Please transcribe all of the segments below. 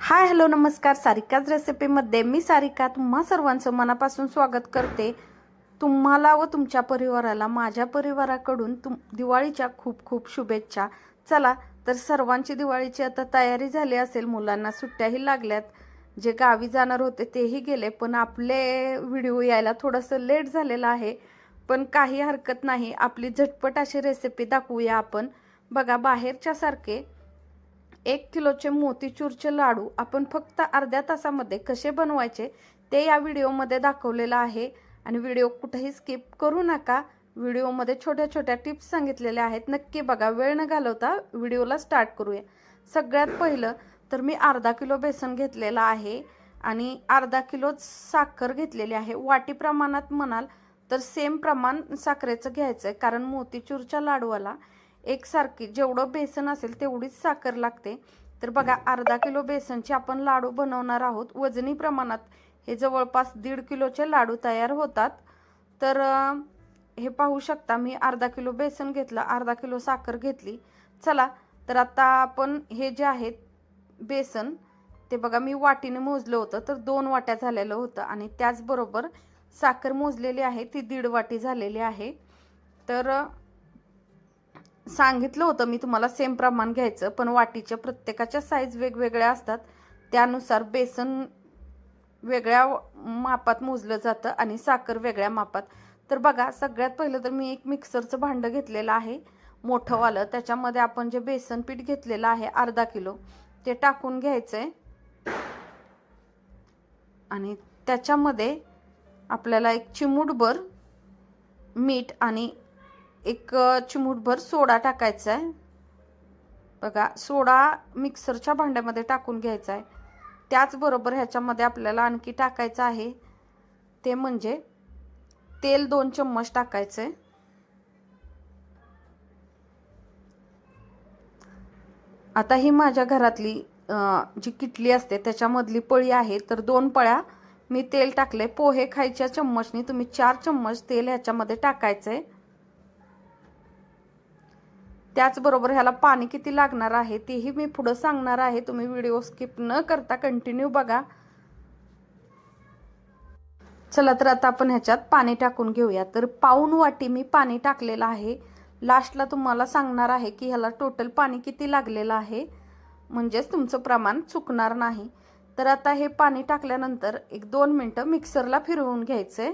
Hi hello नमस्कार. सारिकाच रेसिपीमध्ये मी सारिका तुम्हा सर्वांचं मनापासून स्वागत करते. तुम्हाला व तुमच्या परिवाराला माझ्या परिवाराकडून तुम दिवाळीच्या खूप खूप शुभेच्छा. चला तर सर्वांची दिवाळीची आता तयारी झाली असेल मुलांना सुट्ट्याही लागल्यात. जे गावी जाणार होते तेही गेले पण आपले व्हिडिओ यायला थोडंसं लेट झालेलं आहे. पण काही हरकत नाही आपली झटपट अशी रेसिपी दाखवूया आपण. बघा बाहेरच्यासारखे एक किलोचे मोतीचूरचे लाडू आपण फक्त अर्ध्या तासामध्ये कसे बनवायचे ते या व्हिडिओमध्ये दाखवलेलं आहे. आणि व्हिडिओ कुठेही स्किप करू नका. व्हिडिओमध्ये छोट्या छोट्या टिप्स सांगितलेल्या आहेत. नक्की बघा वेळ न घालवता व्हिडिओला स्टार्ट करूया. सगळ्यात पहिलं तर मी अर्धा किलो बेसन घेतलेलं आहे. आणि अर्धा किलो साखर घेतलेली आहे. वाटी प्रमाणात म्हणाल तर सेम प्रमाण साखरेचं घ्यायचं आहे कारण मोतीचूरच्या लाडूला एकसारखी जेवढं बेसन असेल तेवढीच साखर लागते. तर बघा अर्धा किलो बेसनचे आपण लाडू बनवणार आहोत. वजनी प्रमाणात हे जवळपास दीड किलोचे लाडू तयार होतात. तर हे पाहू शकता मी अर्धा किलो बेसन घेतलं अर्धा किलो साखर घेतली. चला तर आता आपण हे जे आहेत बेसन ते बघा मी वाटीने मोजलं होतं तर दोन वाट्या झालेलं होतं आणि त्याचबरोबर साखर मोजलेली आहे ती दीड वाटी झालेली आहे. तर सांगितलं होतं मी तुम्हाला सेम प्रमाण घ्यायचं पण वाटीच्या प्रत्येकाच्या साईज वेगवेगळ्या असतात. त्यानुसार बेसन वेगळ्या मापात मोजलं जातं आणि साखर वेगळ्या मापात. तर बघा सगळ्यात पहिलं तर मी एक मिक्सरचं भांडं घेतलेलं आहे मोठंवालं त्याच्यामध्ये आपण जे बेसन पीठ घेतलेलं आहे अर्धा किलो ते टाकून घ्यायचं आहे आणि त्याच्यामध्ये आपल्याला एक चिमूटभर मीठ आणि एक चिमूटभर सोडा टाकायचा आहे. बघा सोडा मिक्सरच्या भांड्यामध्ये टाकून घ्यायचा आहे. त्याचबरोबर ह्याच्यामध्ये आपल्याला आणखी टाकायचं आहे. ते म्हणजे तेल दोन चम्मच टाकायचं आहे. आता ही माझ्या घरातली जी किटली असते त्याच्यामधली पळी आहे. तर दोन पळ्या मी तेल टाकले पोहे खायच्या चम्मचनी तुम्ही चार चम्मच तेल ह्याच्यामध्ये टाकायचं आहे. त्याचबरोबर ह्याला पाणी किती लागणार आहे तेही मी पुढं सांगणार आहे. तुम्ही व्हिडिओ स्किप न करता कंटिन्यू बघा. चला तर आता आपण ह्याच्यात पाणी टाकून घेऊया. तर पाऊन वाटी मी पाणी टाकलेलं आहे. लास्टला तुम्हाला सांगणार आहे की ह्याला टोटल पाणी किती लागलेलं आहे. म्हणजेच तुमचं प्रमाण चुकणार नाही. तर आता हे पाणी टाकल्यानंतर एक दोन मिनटं मिक्सरला फिरवून घ्यायचं. आहे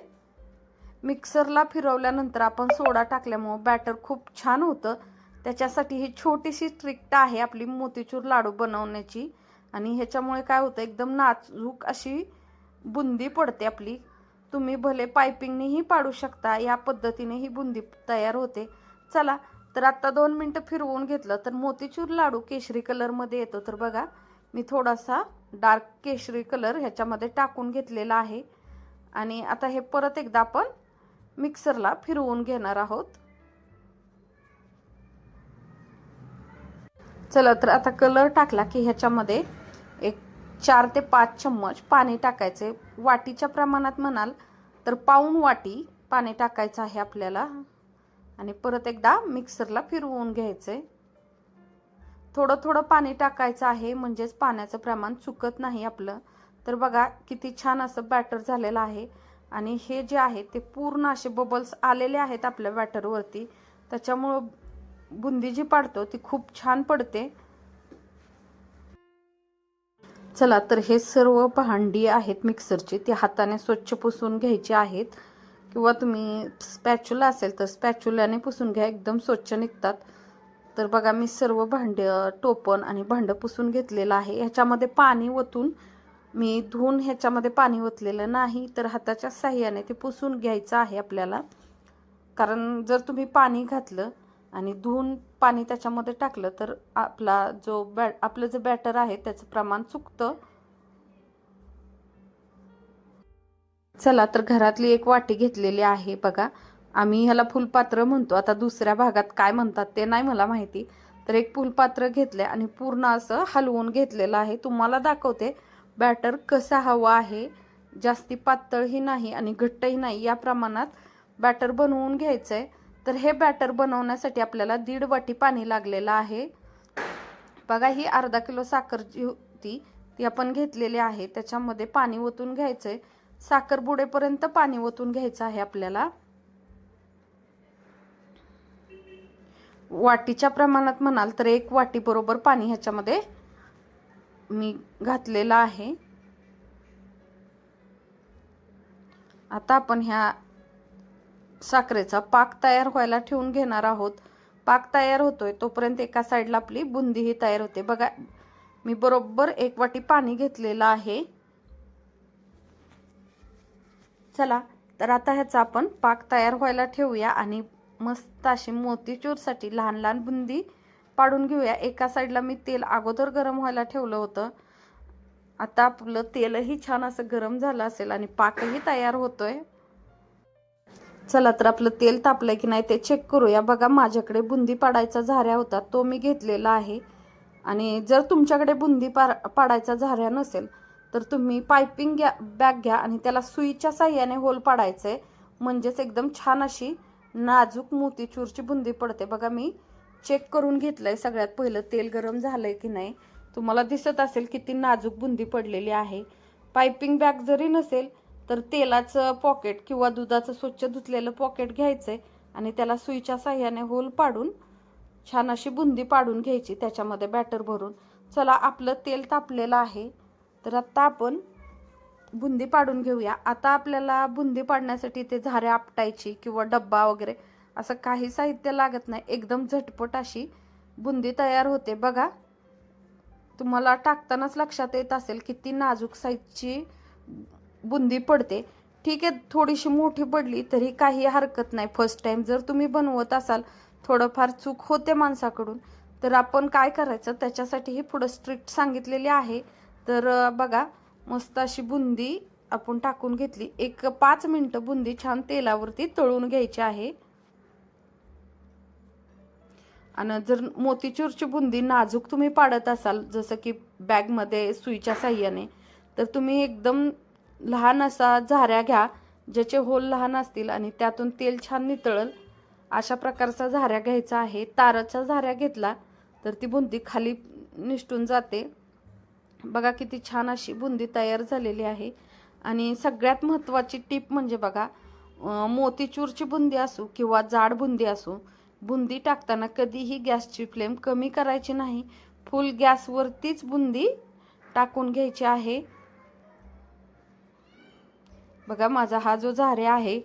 मिक्सरला फिरवल्यानंतर आपण सोडा टाकल्यामुळं बॅटर खूप छान होतं. त्याच्यासाठी ही छोटीशी ट्रिक्ट आहे आपली मोतीचूर लाडू बनवण्याची. आणि ह्याच्यामुळे काय होतं एकदम नाजूक अशी बुंदी पडते आपली. तुम्ही भले पायपिंगनेही पाडू शकता या पद्धतीने ही बुंदी तयार होते. चला तर आत्ता दोन मिनटं फिरवून घेतलं तर मोतीचूर लाडू केशरी कलरमध्ये येतो. तर बघा मी थोडासा डार्क केशरी कलर ह्याच्यामध्ये टाकून घेतलेला आहे. आणि आता हे परत एकदा आपण मिक्सरला फिरवून घेणार आहोत. चला तर आता कलर टाकला की ह्याच्यामध्ये एक चार ते पाच चम्मच पाणी टाकायचे. वाटीच्या प्रमाणात म्हणाल तर पाऊण वाटी पाणी टाकायचं आहे आपल्याला. आणि परत एकदा मिक्सरला फिरवून घ्यायचंय थोडं थोडं पाणी टाकायचं आहे म्हणजेच पाण्याचं प्रमाण चुकत नाही आपलं. तर बघा किती छान असं बॅटर झालेलं आहे. आणि हे जे आहे ते पूर्ण असे बबल्स आलेले आहेत आपल्या बॅटरवरती त्याच्यामुळं बुंदी जी पाडतो ती खूप छान पडते. चला तर हे सर्व भांडी आहेत मिक्सरची ती हाताने स्वच्छ पुसून घ्यायची आहेत. किंवा तुम्ही स्पॅच्युला असेल तर स्पॅच्युलाने पुसून घ्या एकदम स्वच्छ निघतात. तर बघा मी सर्व भांड टोपण आणि भांडं पुसून घेतलेलं आहे. ह्याच्यामध्ये पाणी ओतून मी धुवून ह्याच्यामध्ये पाणी ओतलेलं नाही तर हाताच्या साह्याने ते पुसून घ्यायचं आहे आपल्याला. कारण जर तुम्ही पाणी घातलं आणि धुवून पाणी त्याच्यामध्ये टाकलं तर आपला जो बॅ आपलं जे बॅटर आहे त्याचं प्रमाण चुकतं. चला तर घरातली एक वाटी घेतलेली आहे बघा. आम्ही ह्याला फुलपात्र म्हणतो. आता दुसऱ्या भागात काय म्हणतात ते नाही मला माहिती. तर एक फुलपात्र घेतलं आणि पूर्ण असं हलवून घेतलेलं आहे. तुम्हाला दाखवते बॅटर कसा हवा आहे. जास्ती पातळही नाही आणि घट्टही नाही. या प्रमाणात बॅटर बनवून घ्यायचं आहे तर हे बॅटर बनवण्यासाठी आपल्याला दीड वाटी पाणी लागलेलं आहे. बघा ही अर्धा किलो साखर जी होती ती आपण घेतलेली आहे. त्याच्यामध्ये पाणी ओतून घ्यायचं आहे साखर बुडेपर्यंत पाणी ओतून घ्यायचं आहे आपल्याला. वाटीच्या प्रमाणात म्हणाल तर एक वाटी बरोबर पाणी ह्याच्यामध्ये मी घातलेलं आहे. आता आपण ह्या साखरेचा पाक तयार व्हायला ठेवून घेणार आहोत. पाक तयार होतोय तोपर्यंत एका साईडला आपली बुंदीही तयार होते. बघा मी बरोबर एक वाटी पाणी घेतलेलं आहे. चला तर आता ह्याचा आपण पाक तयार व्हायला ठेवूया आणि मस्त अशी मोतीचूरसाठी लहान लहान बुंदी पाडून घेऊया. एका साईडला मी तेल अगोदर गरम व्हायला ठेवलं होतं. आता आपलं तेलही छान असं गरम झालं असेल आणि पाकही तयार होतोय. चला तर आपलं तेल तापलंय की नाही ते चेक करूया. बघा माझ्याकडे बुंदी पाडायचा झाऱ्या होता तो मी घेतलेला आहे. आणि जर तुमच्याकडे बुंदी पा पाडायचा झाऱ्या नसेल तर तुम्ही पायपिंग घ्या बॅग घ्या आणि त्याला सुईच्या साह्याने होल पाडायचं आहे म्हणजेच एकदम छान अशी नाजूक मोतीचूरची बुंदी पडते. बघा मी चेक करून घेतलंय सगळ्यात पहिलं तेल गरम झालंय की नाही. तुम्हाला दिसत असेल किती नाजूक बुंदी पडलेली आहे. पायपिंग बॅग जरी नसेल तर तेलाचं पॉकेट किंवा दुधाचं स्वच्छ धुतलेलं पॉकेट घ्यायचं आहे आणि त्याला सुईच्या साह्याने होल पाडून छान अशी बुंदी पाडून घ्यायची त्याच्यामध्ये बॅटर भरून. चला आपलं तेल तापलेलं आहे. तर आत्ता आपण बुंदी पाडून घेऊया. आता आपल्याला बुंदी पाडण्यासाठी ते झारे आपटायची किंवा डब्बा वगैरे असं काही साहित्य लागत नाही. एकदम झटपट अशी बुंदी तयार होते. बघा तुम्हाला टाकतानाच लक्षात येत असेल किती नाजूक साईजची बुंदी पडते. ठीक आहे थोडीशी मोठी पडली तरी काही हरकत नाही. फर्स्ट टाईम जर तुम्ही बनवत असाल थोडंफार चूक होते माणसाकडून तर आपण काय करायचं? त्याच्यासाठी ही पुढं स्ट्रिक्ट सांगितलेली आहे. तर बघा मस्त अशी बुंदी आपण टाकून घेतली. एक पाच मिनटं बुंदी छान तेलावरती तळून घ्यायची आहे. आणि जर मोतीचूरची बुंदी नाजूक तुम्ही पाडत असाल जसं की बॅगमध्ये सुईच्या साह्याने तर तुम्ही एकदम लहान असा झाऱ्या घ्या ज्याचे होल लहान असतील आणि त्यातून तेल छान नितळल अशा प्रकारचा झाऱ्या घ्यायचा आहे. ताराच्या झाऱ्या घेतला तर ती बुंदी खाली निष्ठून जाते. बघा किती छान अशी बुंदी तयार झालेली आहे. आणि सगळ्यात महत्त्वाची टीप म्हणजे बघा मोतीचूरची बुंदी असू किंवा जाड बुंदी असू बुंदी टाकताना कधीही गॅसची फ्लेम कमी करायची नाही. फुल गॅसवरतीच बुंदी टाकून घ्यायची आहे. बघा माझा हा जो झारे आहे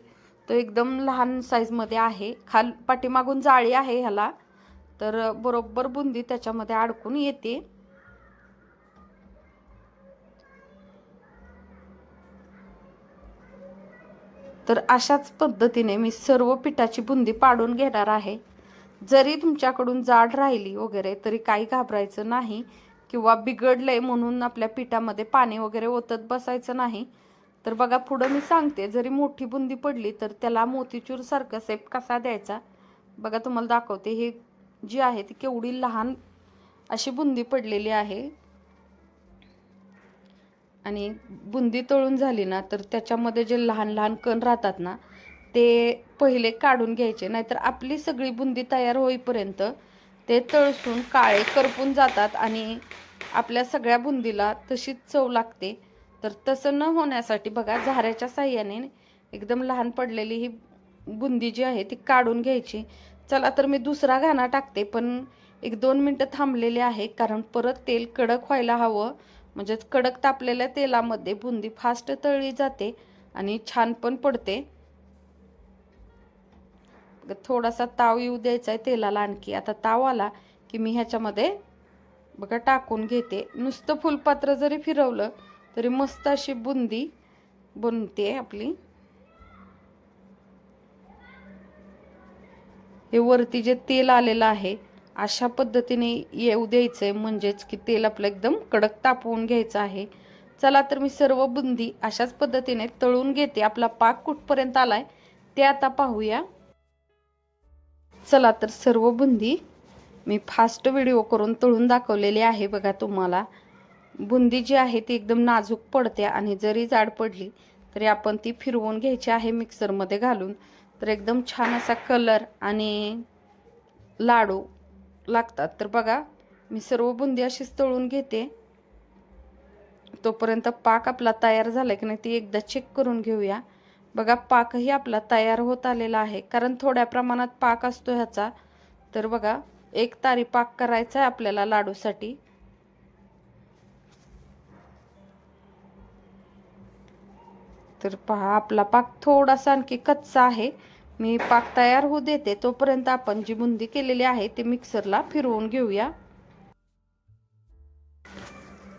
तो एकदम लहान साईजमध्ये आहे. खाल पाठीमागून जाळी आहे ह्याला. तर बरोबर बुंदी त्याच्यामध्ये अडकून येते. तर अशाच पद्धतीने मी सर्व पिठाची बुंदी पाडून घेणार आहे. जरी तुमच्याकडून जाड राहिली वगैरे तरी काही घाबरायचं नाही किंवा बिघडलंय म्हणून आपल्या पिठामध्ये पाणी वगैरे ओतत बसायचं नाही. तर बघा पुढं मी सांगते. जरी मोठी बुंदी पडली तर त्याला मोतीचूर सारखा सेप कसा द्यायचा? बघा तुम्हाला दाखवते. हे जी आहे ती केवढी लहान अशी बुंदी पडलेली आहे. आणि बुंदी तळून झाली ना तर त्याच्यामध्ये जे लहान लहान कण राहतात ना ते पहिले काढून घ्यायचे. नाहीतर आपली सगळी बुंदी तयार होईपर्यंत ते तळसून काळे करपून जातात आणि आपल्या सगळ्या बुंदीला तशीच चव लागते. तर तसं न होण्यासाठी बघा झाऱ्याच्या साह्याने एकदम लहान पडलेली ही बुंदी जी आहे ती काढून घ्यायची. चला तर मी दुसरा घाणा टाकते पण एक दोन मिनटं थांबलेले आहे कारण परत तेल कडक व्हायला हवं. म्हणजेच कडक तापलेल्या तेलामध्ये बुंदी फास्ट तळली जाते आणि छान पण पडते. थोडासा ताव येऊ द्यायचा आहे तेलाला आणखी. आता ताव आला की मी ह्याच्यामध्ये बघा टाकून घेते. नुसतं फुलपात्र जरी फिरवलं तरी मस्त अशी बुंदी बनते आपली. हे वरती जे तेल आलेलं आहे अशा पद्धतीने येऊ द्यायचं आहे म्हणजेच की तेल आपलं एकदम कडक तापवून घ्यायचं आहे. चला तर मी सर्व बुंदी अशाच पद्धतीने तळून घेते. आपला पाक कुठपर्यंत आलाय ते आता पाहूया. चला तर सर्व बुंदी मी फास्ट व्हिडिओ करून तळून दाखवलेली आहे बघा तुम्हाला. बुंदी जी आहे ती एकदम नाजूक पडते आणि जरी जाड पडली तरी आपण ती फिरवून घ्यायची आहे मिक्सरमध्ये घालून. तर एकदम छान असा कलर आणि लाडू लागतात. तर बघा मी सर्व बुंदी अशीच तळून घेते. तोपर्यंत पाक आपला तयार झाला की नाही ती एकदा चेक करून घेऊया. बघा पाकही आपला तयार होत आलेला आहे. कारण थोड्या प्रमाणात पाक असतो ह्याचा. तर बघा एक तारी पाक करायचा आहे आपल्याला लाडूसाठी. तर पहा आपला पाक थोडासा आणखी कच्चा आहे. मी पाक तयार होऊ देते. तोपर्यंत आपण जी बुंदी केलेली आहे ती मिक्सरला फिरवून घेऊया.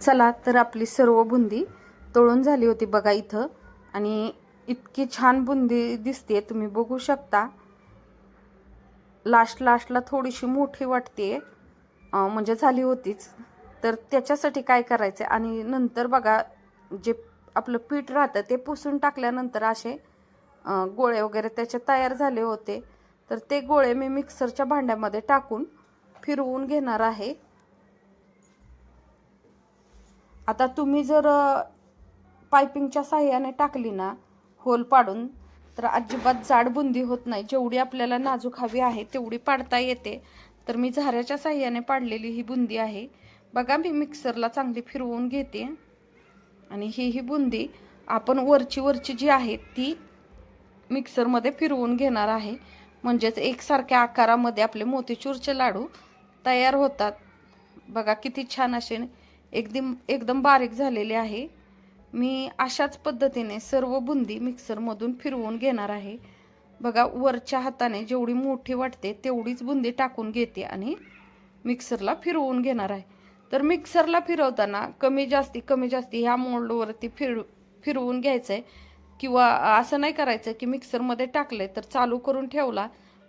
चला तर आपली सर्व बुंदी तळून झाली होती बघा इथं. आणि इतकी छान बुंदी दिसते तुम्ही बघू शकता. लास्ट लास्टला थोडीशी मोठी वाटते. म्हणजे झाली होतीच. तर त्याच्यासाठी काय करायचं आणि नंतर बघा जे आपलं पीठ राहतं ते पुसून टाकल्यानंतर असे गोळे वगैरे त्याचे तयार झाले होते. तर ते गोळे मी मिक्सरच्या भांड्यामध्ये टाकून फिरवून घेणार आहे. आता तुम्ही जर पायपिंगच्या साह्याने टाकली ना होल पाडून तर अजिबात जाड बुंदी होत नाही. जेवढी आपल्याला नाजूक हवी आहे तेवढी पाडता येते. तर मी झाऱ्याच्या साह्याने पाडलेली ही बुंदी आहे. बघा मी मिक्सरला चांगली फिरवून घेते. आणि ही ही बुंदी आपण वरची वरची जी आहे ती मिक्सरमध्ये फिरवून घेणार आहे. म्हणजेच एकसारख्या आकारामध्ये आपले मोतीचूरचे लाडू तयार होतात. बघा किती छान असे एकदम एकदम बारीक झालेले आहे. मी अशाच पद्धतीने सर्व बुंदी मिक्सरमधून फिरवून घेणार आहे. बघा वरच्या हाताने जेवढी मोठी वाटते तेवढीच बुंदी टाकून घेते आणि मिक्सरला फिरवून घेणार आहे. तर मिक्सरला फिरवताना कमी जास्ती कमी जास्ती ह्या मोल्डवरती फिर फिरवून घ्यायचं आहे किंवा असं नाही करायचं की मिक्सरमध्ये टाकलं तर चालू करून ठेवला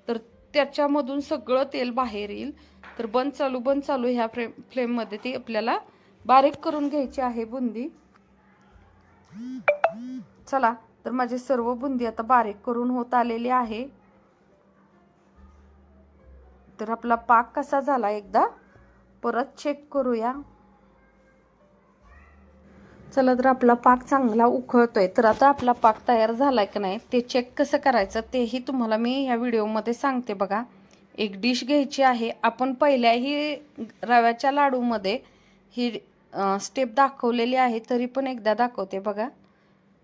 तर त्याच्यामधून सगळं तेल बाहेर येईल. तर बंद चालू बंद चालू ह्या फ्लेम फ्लेममध्ये ती आपल्याला बारीक करून घ्यायची आहे बुंदी. चला तर माझी सर्व बुंदी आता बारीक करून होत आलेली आहे. तर आपला पाक कसा झाला एकदा? परत चेक करूया. चला तर आपला पाक चांगला उकळतोय तर आता आपला पाक तयार झालाय की नाही ते चेक कसं करायचं तेही तुम्हाला मी ह्या व्हिडिओमध्ये सांगते बघा. एक डिश घ्यायची आहे. आपण पहिल्याही रव्याच्या लाडूमध्ये ही स्टेप दाखवलेली आहे तरी पण एकदा दाखवते बघा.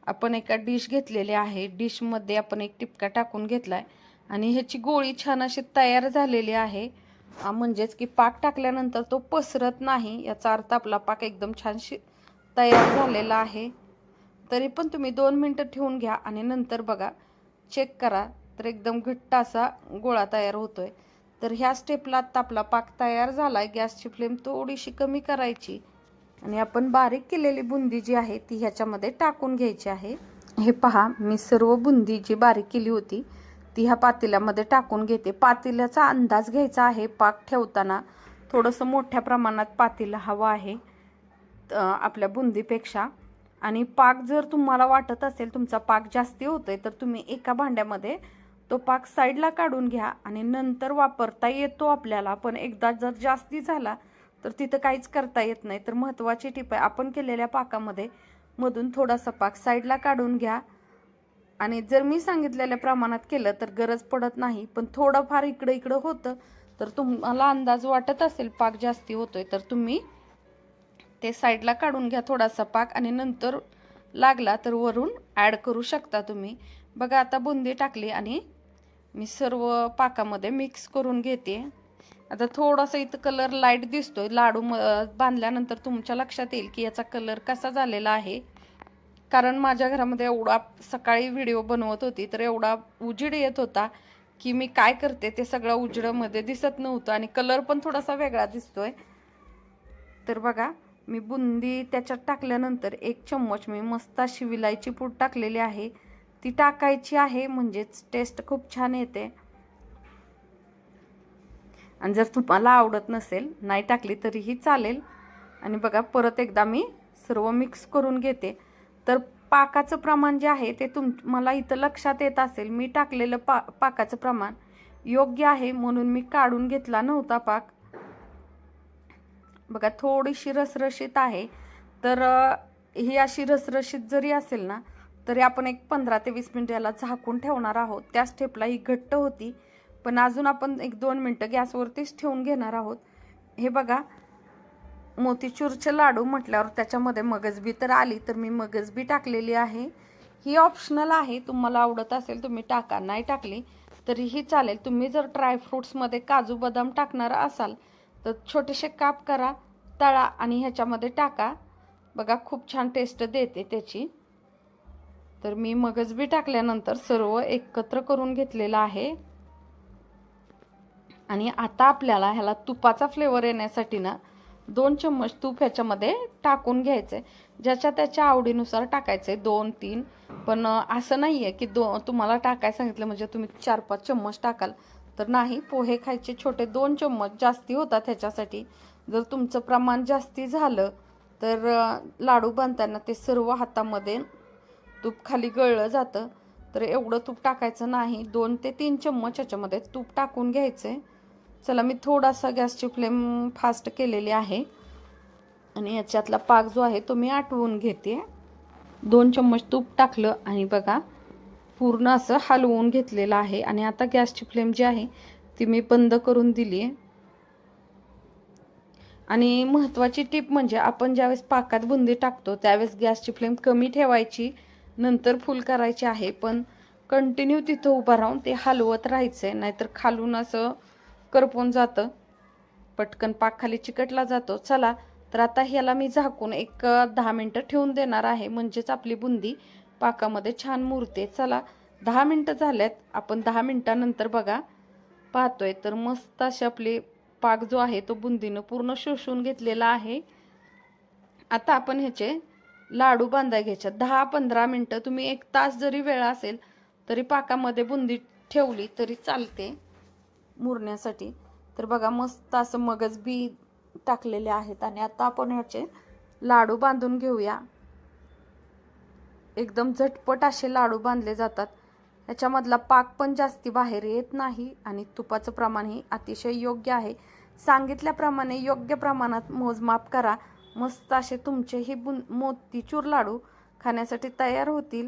आपण एका डिश घेतलेली आहे. डिशमध्ये आपण एक टिपका टाकून घेतला आहे आणि ह्याची गोळी छान अशी तयार झालेली आहे. म्हणजेच की पाक टाकल्यानंतर तो पसरत नाही याचा अर्थ आपला पाक एकदम छान शि तयार झालेला आहे. तरी पण तुम्ही दोन मिनटं ठेवून घ्या आणि नंतर बघा. चेक करा तर एकदम घट्ट असा गोळा तयार होतोय. तर ह्या स्टेपला आत्ता आपला पाक तयार झाला आहे गॅसची फ्लेम थोडीशी कमी करायची आणि आपण बारीक केलेली बुंदी जी आहे ती ह्याच्यामध्ये टाकून घ्यायची आहे. हे पहा मी सर्व बुंदी जी बारीक केली होती ती ह्या पातेल्यामध्ये टाकून घेते. पातेल्याचा अंदाज घ्यायचा आहे. पाक ठेवताना थोडंसं मोठ्या प्रमाणात पातेलं हवं आहे आपल्या बुंदीपेक्षा. आणि पाक जर तुम्हाला वाटत असेल तुमचा पाक जास्ती होतोय तर तुम्ही एका भांड्यामध्ये तो पाक साईडला काढून घ्या आणि नंतर वापरता येतो आपल्याला. पण एकदा जर जास्ती झाला तर तिथं काहीच करता येत नाही. तर महत्त्वाची टिप आहे आपण केलेल्या पाकामध्ये मधून थोडासा पाक साईडला काढून घ्या. आणि जर मी सांगितलेल्या प्रमाणात केलं तर गरज पडत नाही पण थोडंफार इकडं इकडं होतं तर तुम्हाला अंदाज वाटत असेल पाक जास्ती होतोय तर तुम्ही ते साईडला काढून घ्या थोडासा पाक आणि नंतर लागला तर वरून ॲड करू शकता तुम्ही. बघा आता बुंदी टाकली आणि मी सर्व पाकामध्ये मिक्स करून घेते. आता थोडासा इथं कलर लाइट दिसतोय लाडू बांधल्यानंतर तुमच्या लक्षात येईल की याचा कलर कसा झालेला आहे. कारण माझ्या घरामध्ये एवढा सकाळी व्हिडिओ बनवत होती तर एवढा उजेड येत होता की मी काय करते ते सगळं उजेडामध्ये दिसत नव्हतं आणि कलर पण थोडासा वेगळा दिसतोय. तर बघा मी बुंदी त्याच्यात टाकल्यानंतर एक चम्मच मी मस्त अशी विलायची पूड टाकलेली आहे. ती टाकायची आहे म्हणजेच टेस्ट खूप छान येते. आणि जर तुम्हाला आवडत नसेल नाही टाकली तरीही चालेल. आणि बघा परत एकदा मी सर्व मिक्स करून घेते. तर पाकाचं प्रमाण जे आहे ते तुम मला इथं लक्षात येत असेल. मी टाकलेलं पा पाकाचं प्रमाण योग्य आहे म्हणून मी काढून घेतला नव्हता पाक. बघा थोडीशी रसरशीत आहे. तर ही अशी रसरशीत जरी असेल ना तरी आपण एक पंधरा ते वीस मिनिट याला झाकून ठेवणार आहोत. त्या स्टेपला ही घट्ट होती. पण अजून आपण एक दोन मिनटं गॅसवरतीच ठेवून घेणार आहोत. हे बघा मोतीचूरचे लाडू म्हटल्यावर त्याच्यामध्ये मगजबी तर आली तर मी मगजबी टाकलेली आहे. ही ऑप्शनल आहे तुम्हाला आवडत असेल तुम्ही टाका नाही टाकली तरीही चालेल. तुम्ही जर ड्रायफ्रूट्समध्ये काजू बदाम टाकणार असाल तर छोटेसे काप करा तळा आणि ह्याच्यामध्ये टाका. बघा खूप छान टेस्ट देते त्याची. तर मी मगजबी टाकल्यानंतर सर्व एकत्र करून घेतलेलं आहे. आणि आता आपल्याला ह्याला तुपाचा फ्लेवर येण्यासाठी ना दोन चम्मच तूप ह्याच्यामध्ये टाकून घ्यायचे. ज्याच्या त्याच्या आवडीनुसार टाकायचे. दोन तीन. पण असं नाही आहे की दो तुम्हाला टाकाय सांगितलं म्हणजे तुम्ही चार पाच चम्मच टाकाल. तर नाही पोहे खायचे छोटे दोन चम्मच जास्ती होतात ह्याच्यासाठी. जर तुमचं प्रमाण जास्ती झालं तर लाडू बांधताना ते सर्व हातामध्ये तूप खाली गळलं जातं. तर एवढं तूप टाकायचं नाही. दोन ते तीन चम्मच ह्याच्यामध्ये तूप टाकून घ्यायचं. आहे चला मी थोडासा गॅसची फ्लेम फास्ट केलेली आहे. आणि याच्यातला पाक जो आहे तो मी आटवून घेते. दोन चम्मच तूप टाकलं आणि बघा पूर्ण असं हलवून घेतलेलं आहे. आणि आता गॅसची फ्लेम जी आहे ती मी बंद करून दिली आहे. आणि महत्त्वाची टीप म्हणजे आपण ज्यावेळेस पाकात बुंदी टाकतो त्यावेळेस गॅसची फ्लेम कमी ठेवायची नंतर फुल करायची आहे. पण कंटिन्यू तिथं उभं राहून ते हलवत राहायचं आहे नाहीतर खालून असं करपून जातं. पटकन पाक खाली चिकटला जातो. चला तर आता ह्याला मी झाकून एक दहा मिनटं ठेवून देणार आहे. म्हणजेच आपली बुंदी पाकामध्ये छान मुरते. चला दहा मिनटं झाल्यात. आपण दहा मिनटानंतर बघा. पाहतोय तर मस्त अशी आपली पाक जो आहे तो बुंदीनं पूर्ण शोषून घेतलेला आहे. आता आपण ह्याचे लाडू बांधाय घ्यायच्या दहा पंधरा मिनटं तुम्ही एक तास जरी वेळ असेल तरी पाकामध्ये बुंदी ठेवली तरी चालते. मुरण्यासाठी. तर बघा मस्त असं मगज बी टाकलेले आहेत आणि आता आपण ह्याचे लाडू बांधून घेऊया. एकदम झटपट असे लाडू बांधले जातात. ह्याच्यामधला पाक पण जास्ती बाहेर येत नाही आणि तुपाचं प्रमाणही अतिशय योग्य आहे. सांगितल्याप्रमाणे योग्य प्रमाणात मोजमाप करा. मस्त असे तुमचेही बुन मोतीचूर लाडू खाण्यासाठी तयार होतील.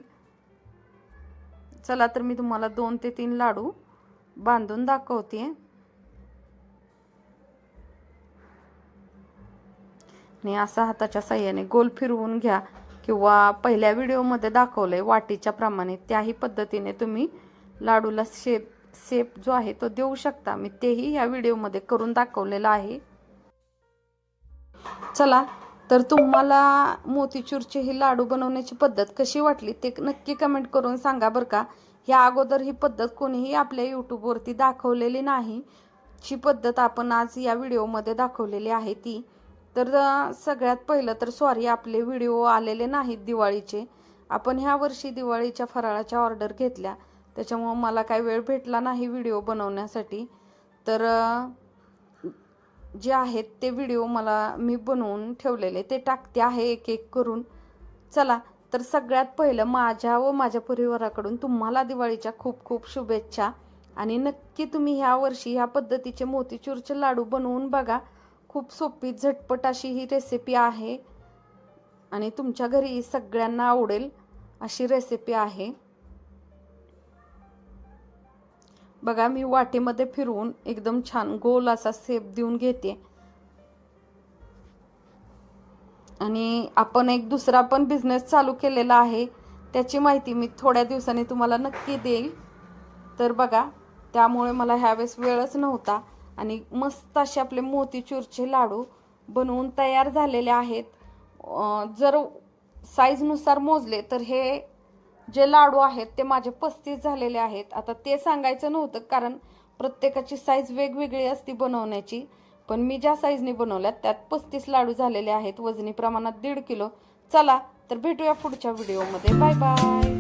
चला तर मी तुम्हाला दोन ते तीन लाडू बांधून दाखवते आणि असा हाताच्या साह्याने गोल फिरवून घ्या किंवा पहिल्या व्हिडिओमध्ये दाखवलंय वाटीच्या प्रमाणे. त्याही पद्धतीने तुम्ही लाडूला शेप शेप जो आहे तो देऊ शकता. मी तेही या व्हिडिओमध्ये करून दाखवलेलं आहे. चला तर तुम्हाला मोतीचूरचे ही लाडू बनवण्याची पद्धत कशी वाटली ते नक्की कमेंट करून सांगा बरं का. ह्या अगोदर ही पद्धत कोणीही आपल्या यूट्यूबवरती दाखवलेली नाही. ची पद्धत आपण आज या व्हिडिओमध्ये दाखवलेली आहे ती. तर सगळ्यात पहिलं तर सॉरी आपले व्हिडिओ आलेले नाहीत दिवाळीचे. आपण ह्या वर्षी दिवाळीच्या फराळाच्या ऑर्डर घेतल्या. त्याच्यामुळं मला काही वेळ भेटला नाही व्हिडिओ बनवण्यासाठी. तर जे आहेत ते व्हिडिओ मला मी बनवून ठेवलेले. ते टाकते आहे एक एक करून. चला तर सगळ्यात पहिलं माझ्या व माझ्या परिवाराकडून तुम्हाला दिवाळीच्या खूप खूप शुभेच्छा. आणि नक्की तुम्ही ह्या वर्षी ह्या पद्धतीचे मोतीचूरचे लाडू बनवून बघा. खूप सोपी झटपट अशी ही रेसिपी आहे. आणि तुमच्या घरी सगळ्यांना आवडेल अशी रेसिपी आहे. बघा मी वाटीमध्ये फिरवून एकदम छान गोल असा सेप देऊन घेते. आणि आपण एक दुसरा पण बिझनेस चालू केलेला आहे त्याची माहिती मी थोड्या दिवसांनी तुम्हाला नक्की देईल. तर बघा त्यामुळे मला ह्यावेळेस वेळच नव्हता आणि मस्त असे आपले मोतीचूरचे लाडू बनवून तयार झालेले आहेत. जर साईजनुसार मोजले तर हे जे लाडू आहेत ते माझे पस्तीस झालेले आहेत. आता ते सांगायचं नव्हतं कारण प्रत्येकाची साईज वेगवेगळी असती बनवण्याची. पण मी ज्या साईजने बनवल्यात त्यात पस्तीस लाडू झालेले आहेत वजनी प्रमाणात दीड किलो. चला तर भेटूया पुढच्या व्हिडिओमध्ये बाय बाय